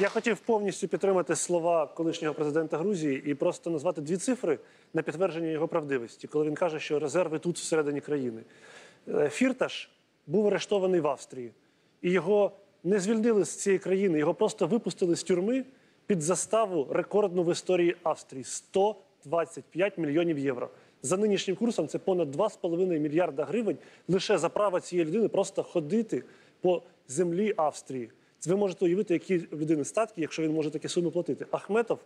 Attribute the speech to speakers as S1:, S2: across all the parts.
S1: Я хотів повністю підтримати слова колишнього президента Грузії і просто назвати дві цифри на підтвердження його правдивості, коли він каже, що резерви тут всередині країни. Е, Фірташ був арештований в Австрії, і його не звільнили з цієї країни, його просто випустили з тюрми під заставу рекордну в історії Австрії 125 мільйонів євро. За нинішнім курсом це понад 2,5 мільярда гривень лише за право цієї людини просто ходити по землі Австрії. Ви можете уявити, які в людини статки, якщо він може такі суми платити. Ахметов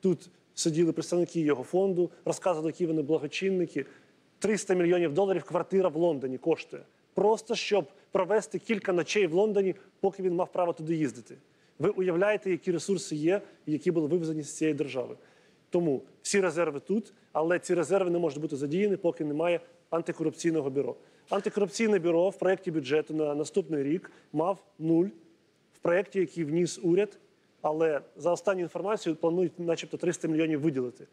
S1: тут сиділи представники його фонду, розказували, які вони благочинники. 300 мільйонів доларів квартира в Лондоні коштує. Просто щоб провести кілька ночей в Лондоні, поки він мав право туди їздити. Ви уявляєте, які ресурси є, які були вивезені з цієї держави. Тому всі резерви тут, але ці резерви не можуть бути задіяні, поки немає антикорупційного бюро. Антикорупційне бюро в проєкті бюджету на наступний рік мав нуль проєкті, який вніс уряд, але за останню інформацію планують, начебто, 300 мільйонів виділити.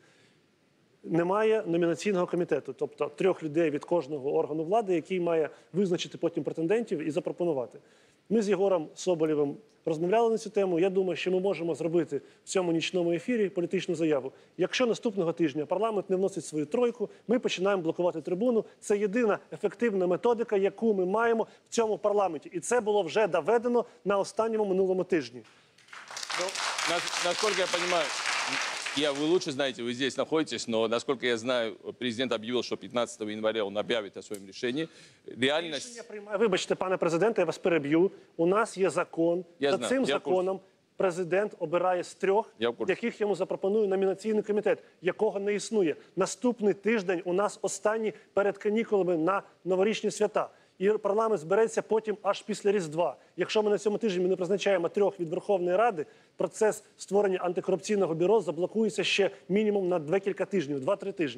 S1: Немає номінаційного комітету, тобто трьох людей від кожного органу влади, який має визначити потім претендентів і запропонувати. Ми з Єгором Соболєвим розмовляли на цю тему. Я думаю, що ми можемо зробити в цьому нічному ефірі політичну заяву. Якщо наступного тижня парламент не вносить свою тройку, ми починаємо блокувати трибуну. Це єдина ефективна методика, яку ми маємо в цьому парламенті, і це було вже доведено на останньому минулому тижні.
S2: Ну, нас- насколько я понимаю, я, вы лучше знаете, вы здесь находитесь, но, насколько я знаю, президент объявил, что 15 января он объявит о своем решении. Реальность...
S1: Рішення приймає. Вибачте, пане президенте, я вас переб'ю. У нас є закон.
S2: Я
S1: За
S2: знаю,
S1: цим
S2: я в
S1: законом президент обирає з трьох,
S2: Я в курсі.
S1: яких йому запропонує номінаційний комітет, якого не існує. Наступний тиждень у нас останній перед канікулами на новорічні свята. І парламент збереться потім аж після Різдва. Якщо ми на цьому тижні не призначаємо трьох від Верховної Ради, процес створення антикорупційного бюро заблокується ще мінімум на декілька тижнів, два-три тижні.